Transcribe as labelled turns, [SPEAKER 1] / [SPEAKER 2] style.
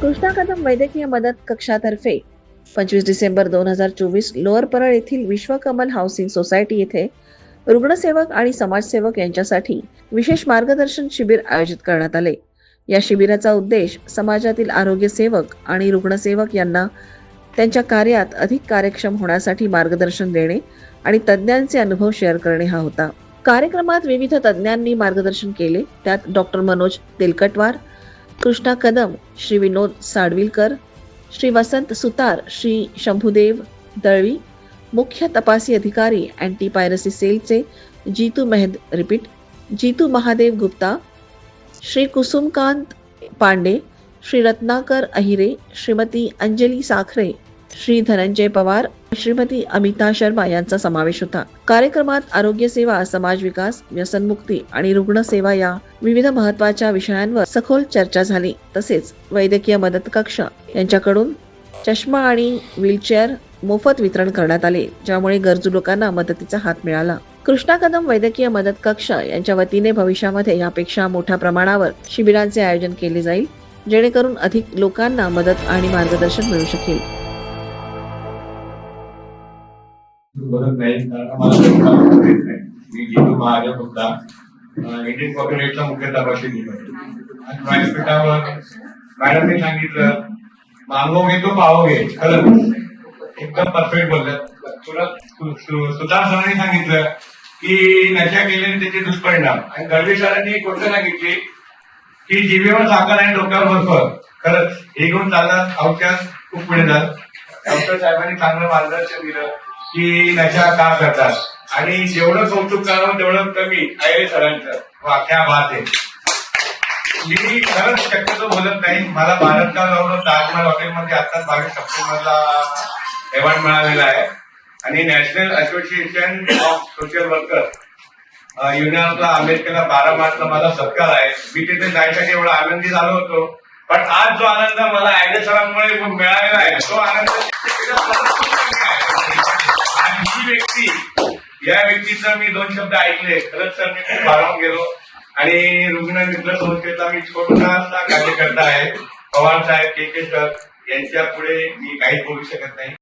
[SPEAKER 1] कृष्णा कदम वैद्यकीय मदत कक्षातर्फे पंचवीस डिसेंबर दोन हजार चोवीस लोअर परळ येथील विश्वकमल हाऊसिंग सोसायटी येथे रुग्णसेवक आणि समाजसेवक यांच्यासाठी विशेष मार्गदर्शन शिबिर आयोजित करण्यात आले. या शिबिराचा उद्देश समाजातील आरोग्य सेवक आणि रुग्णसेवक यांना त्यांच्या कार्यात अधिक कार्यक्षम होण्यासाठी मार्गदर्शन देणे आणि तज्ज्ञांचे अनुभव शेअर करणे हा होता. कार्यक्रमात विविध तज्ज्ञांनी मार्गदर्शन केले. त्यात डॉक्टर मनोज तेलकटवार कृष्णा कदम, श्री विनोद साडविलकर, श्री वसंत सुतार, श्री शंभुदेव दळवी, मुख्य तपासी अधिकारी अँटी पायरसी सेलचे जीतू मेहद रिपीट, जीतू महादेव गुप्ता, श्री कुसुमकांत पांडे, श्री रत्नाकर अहिरे, श्रीमती अंजली साखरे श्री धनंजय पवार श्रीमती अमिता शर्मा यांचा समावेश होता. कार्यक्रमात आरोग्य सेवा समाज विकास व्यसनमुक्ती आणि रुग्ण सेवा या विविध महत्त्वाच्या विषयांवर सखोल चर्चा झाली. तसेच वैद्यकीय मदत कक्ष यांच्याकडून चष्मा आणि व्हीलचेअर मोफत वितरण करण्यात आले ज्यामुळे गरजू लोकांना मदतीचा हात मिळाला. कृष्णा कदम वैद्यकीय मदत कक्ष यांच्या वतीने भविष्यामध्ये यापेक्षा मोठ्या प्रमाणावर शिबिरांचे आयोजन केले जाईल जेणेकरून अधिक लोकांना मदत आणि मार्गदर्शन मिळू शकेल.
[SPEAKER 2] बघत नाही. कारण आम्हाला मी जितू महादेव गुप्ता अं, इंडियन कॉर्पोरेटचा मुख्य तपाशी अधिकारी. आणि व्यासपीठावर मॅडमने सांगितलं मागो घे तो पाव घे खरं. एकदम परफेक्ट बोलल्यात तुला सु- सरांनी सांगितलं की नशा केल्याने त्याचे दुष्परिणाम. आणि गडवी सरांनी एक गोष्ट सांगितली की जीवेवर साखर आणि डोक्यावर बसवर खरंच हे घेऊन चालणार अवकाश खूप पुढे जात. डॉक्टर साहेबांनी चांगलं मार्गदर्शन दिलं. की नशा का करतात? आणि जेवढं कौतुक करावं तेवढं कमी आहे सरांचं. वाख्या बात आहे. मी खरंच शक्यतो बोलत नाही. मला भारत का ताजमहल हॉटेलमध्ये आताच बावीस सप्टेंबरला अवॉर्ड मिळालेला आहे. आणि national association of social worker युनियनला आंबेडकरला बारा मार्चला माझा सत्कार आहे. मी तिथे जायसाठी एवढा आनंदी झालो होतो. पण आज जो आनंद मला ऍडे सरांमुळे मिळालेला आहे तो आनंद ही व्यक्ती या व्यक्तीचं मी दोन शब्द ऐकले. खरंच सर मी खूप भारावून गेलो. आणि रुग्ण मित्र संस्थेचा मी छोटासा कार्यकर्ता आहे. पवार साहेब के के सर यांच्या पुढे मी काही बोलू शकत नाही.